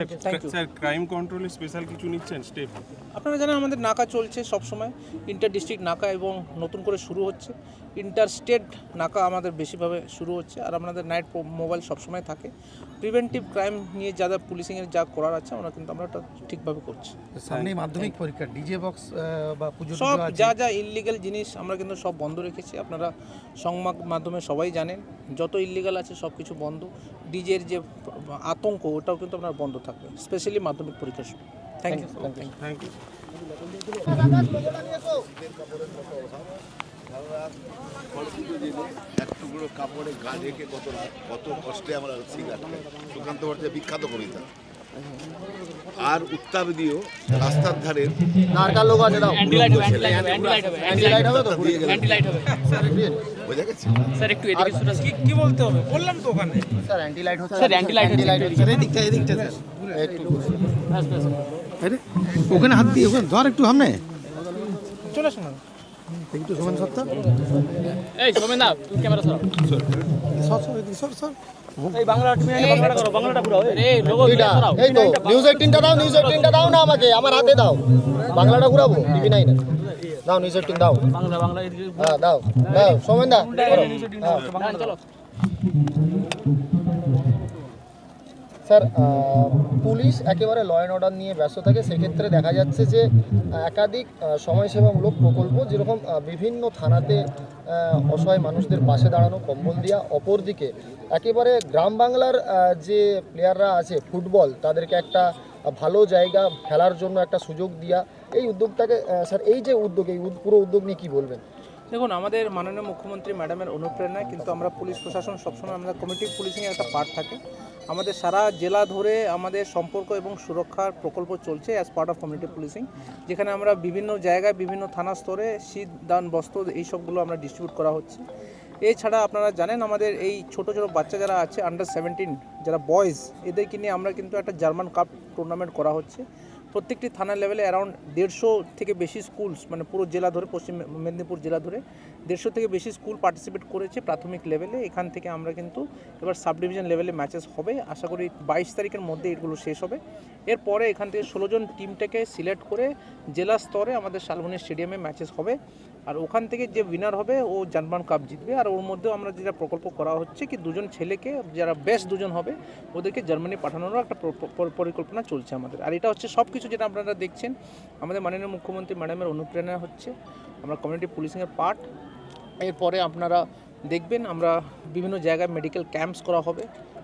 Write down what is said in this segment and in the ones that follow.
Sir crime কন্ট্রোলে special কিছু নিচ্ছেন? স্টেপ আপনারা জানেন আমাদের নাকা চলছে সবসময়। ইন্টার ডিস্ট্রিক্ট নাকা এবং নতুন করে শুরু হচ্ছে। ইন্টার স্টেট নাকা আমাদের বেশিভাবে শুরু হচ্ছে। আর আপনাদের নাইট মোবাইল সবসময় থাকে। প্রিভেন্টিভ ক্রাইম নিয়ে যা যা পুলিশিংয়ের যা করার আছে আমরা কিন্তু আমরা ওটা ঠিকভাবে করছি। সামনেই মাধ্যমিক পরীক্ষা ডিজে বক্স বা পুজো সব যা যা ইলিগাল জিনিস আমরা কিন্তু সব বন্ধ রেখেছি। আপনারা সংবাদ মাধ্যমে সবাই জানেন। যত ইলিগাল আছে সব কিছু বন্ধ ডিজের যে আতঙ্ক ওটাও কিন্তু আপনার বন্ধ থাকবে স্পেশালি মাধ্যমিক পরীক্ষার সময়। থ্যাংক ইউ থ্যাংক ইউ এক টুকরো কাপড়ে গা ঢেকে কত কত কষ্টে আমরা সিগারেট সুকান্ত বিখ্যাত কবিতা। আর উত্তাপ দিও রাস্তার ধারে নারকাল লোক আছে দাও। অ্যান্টি লাইট হবে অ্যান্টি লাইট হবে অ্যান্টি লাইট হবে অ্যান্টি লাইট হবে তো? দিয়ে গেলে। অ্যান্টি লাইট হবে বোঝা গেছে? স্যার একটু এদিকে শুনে কি কি বলতে হবে? বললাম তো ওখানে। স্যার অ্যান্টি লাইট হচ্ছে স্যার অ্যান্টি লাইট হচ্ছে এদিকটা এদিকটা স্যার। একটু আরে, ওখানে হাত দিয়ে ওখানে ধর একটু সামনে। চলে আসুন। না একটু সমান সত্তা এই সোমেন দা তুমি ক্যামেরা সরাও সর সর এদিকে সর সর এই বাংলা তুমি বাংলাটা করো বাংলাটা পুরো এই। লোগো সরাও। এই তো নিউজ এইটিনটা দাও নিউজ এইটিনটা দাও না আমাকে আমার হাতে দাও। বাংলাটা ঘুরাবো টিভি নাইনে। দাও নিউজ এইটিন দাও। বাংলা বাংলা এদিকে হ্যাঁ দাও দাও সোমেন দা করো। হ্যাঁ। বাংলা চলো স্যার পুলিশ একেবারে ল অ্যান্ড অর্ডার নিয়ে ব্যস্ত থাকে, সেক্ষেত্রে দেখা যাচ্ছে যে একাধিক সমাজসেবামূলক প্রকল্প যেরকম বিভিন্ন থানাতে অসহায় মানুষদের পাশে দাঁড়ানো, কম্বল দেওয়া অপরদিকে একেবারে গ্রাম বাংলার যে প্লেয়াররা আছে, ফুটবল, তাদেরকে একটা ভালো জায়গা খেলার জন্য একটা সুযোগ দেওয়া এই উদ্যোগটাকে স্যার, এই যে উদ্যোগ, এই পুরো উদ্যোগ নিয়ে কী বলবেন? দেখুন, আমাদের মাননীয় মুখ্যমন্ত্রী ম্যাডামের অনুপ্রেরণায় কিন্তু আমরা পুলিশ প্রশাসন সবসময় আমাদের কমিটি পুলিশিংয়ের একটা পার্ট থাকে। আমাদের সারা জেলা ধরে আমাদের সম্পর্ক এবং সুরক্ষার প্রকল্প চলছে as part of community policing যেখানে আমরা বিভিন্ন জায়গায়, বিভিন্ন থানা স্তরে শীত, দান, বস্ত্র এইসবগুলো আমরা ডিস্ট্রিবিউট করা হচ্ছে। এছাড়া আপনারা জানেন আমাদের এই ছোট ছোট বাচ্চা যারা আছে আন্ডার সেভেন্টিন যারা বয়েজ এদেরকে নিয়ে আমরা কিন্তু একটা জার্মান কাপ টুর্নামেন্ট করা হচ্ছে। প্রত্যেকটি থানার লেভেলে অ্যারাউন্ড দেড়শো থেকে বেশি স্কুলস মানে পুরো জেলা ধরে, পশ্চিম মেদিনীপুর জেলা ধরে দেড়শো থেকে বেশি স্কুল পার্টিসিপেট করেছে প্রাথমিক লেভেলে এখান থেকে আমরা কিন্তু এবার সাব ডিভিশন লেভেলে ম্যাচেস হবে। আশা করি বাইশ তারিখের মধ্যে এগুলো শেষ হবে। এরপরে এখান থেকে ষোলোজন টিমটাকে সিলেক্ট করে জেলা স্তরে আমাদের শালবনী স্টেডিয়ামে ম্যাচেস হবে। আর ওখান থেকে যে উইনার হবে, ও জানবান কাপ জিতবে। আর ওর মধ্যেও আমরা যেটা প্রকল্প করা হচ্ছে কি, দুজন ছেলেকে, যারা বেস্ট দুজন হবে, ওদেরকে জার্মানি পাঠানোরও একটা প্র- প্র- পরিকল্পনা চলছে আমাদের। আর এটা হচ্ছে সব কিছু যেটা আপনারা দেখছেন, আমাদের মাননীয় মুখ্যমন্ত্রী ম্যাডামের অনুপ্রেরণা হচ্ছে। আমরা কমিউনিটি পুলিশিংয়ের পার্ট এরপরে আপনারা দেখবেন, আমরা বিভিন্ন জায়গায় মেডিকেল ক্যাম্পস করা হবে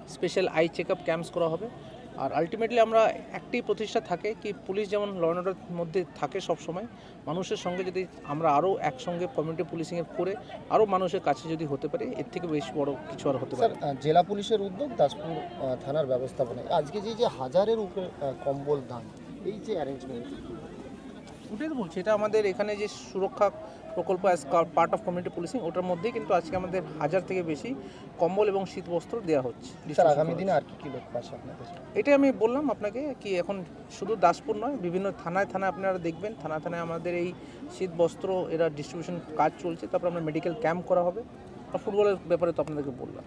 special eye check up camps করা হবে। আর আলটিমেটলি আমরা একটি প্রতিষ্ঠা থাকে কি পুলিশ যেমন ল অ্যান্ড অর্ডার মধ্যে থাকে সবসময়, মানুষের সঙ্গে যদি আমরা আরও একসঙ্গে কমিউনিটি পুলিশিংয়ে করে আরও মানুষের কাছে যদি হতে পারে, এর থেকে বেশি বড় কিছু আর হতে পারে জেলা পুলিশের উদ্যোগ দাসপুর থানার ব্যবস্থাপনায়। আজকে যে যে হাজারের উপরে কম্বল দান, এই যে অ্যারেঞ্জমেন্ট ওটাই তো বলছি এটা আমাদের এখানে যে সুরক্ষা প্রকল্প as part of community policing ওটার মধ্যেই কিন্তু আজকে আমাদের হাজার থেকে বেশি কম্বল এবং শীত বস্ত্র দেওয়া হচ্ছে স্যার আগামী দিনে আর কি কি লক্ষ্য আছে আপনাদের। এটাই আমি বললাম আপনাকে কি এখন শুধু দাসপুর নয় বিভিন্ন থানায় থানায় আপনারা দেখবেন থানা থানায় আমাদের এই শীত বস্ত্র এরা ডিস্ট্রিবিউশন কাজ চলছে তারপর আমরা মেডিকেল ক্যাম্প করা হবে। আর ফুটবলের ব্যাপারে তো আপনাদেরকে বললাম।